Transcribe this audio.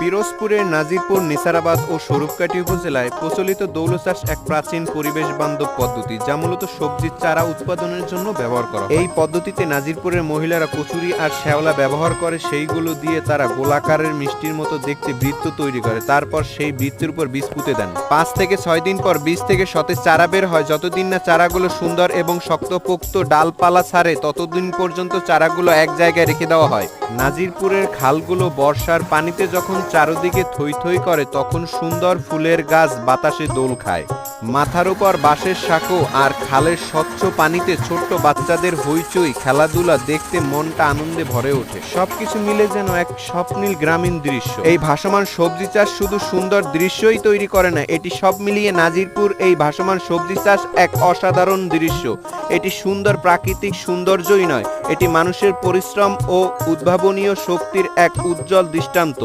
পিরোজপুরের নাজিরপুর, নিসারাবাদ ও স্বরূপকাঠি উপজেলায় প্রচলিত চাষ এক প্রাচীন পরিবেশ বান্ধব পদ্ধতি যা মূলত সবজির চারা উৎপাদনের জন্য ব্যবহার করা এই পদ্ধতিতে নাজিরপুরের মহিলারা কচুরি আর শ্যাওলা ব্যবহার করে, সেইগুলো দিয়ে তারা গোলাকারের মিষ্টির মতো দেখতে বৃত্ত তৈরি করে। তারপর সেই বৃত্তের উপর বীজ পুঁতে দেন। পাঁচ থেকে ছয় দিন পর বীজ থেকে সতেজ চারা বের হয়। যতদিন না চারাগুলো সুন্দর এবং শক্তপোক্ত ডালপালা ছাড়ে, ততদিন পর্যন্ত চারাগুলো এক জায়গায় রেখে দেওয়া হয়। নাজিরপুরের খালগুলো বর্ষার পানিতে যখন চারদিকে থই থই করে, তখন সুন্দর ফুলের গাছ বাতাসে দোল খায়। মাথার উপর বাঁশের সাঁকো আর খালের স্বচ্ছ পানিতে ছোট্ট বাচ্চাদের হইচই, খেলাধুলা দেখতে মনটা আনন্দে ভরে ওঠে। সবকিছু মিলে যেন এক স্বপ্নীল গ্রামীণ দৃশ্য। এই ভাসমান সবজি চাষ শুধু সুন্দর দৃশ্যই তৈরি করে না, এটি সব মিলিয়ে নাজিরপুর এই ভাসমান সবজি চাষ এক অসাধারণ দৃশ্য। এটি সুন্দর প্রাকৃতিক সৌন্দর্যই নয়, এটি মানুষের পরিশ্রম ও উদ্ভাবনীয় শক্তির এক উজ্জ্বল দৃষ্টান্ত।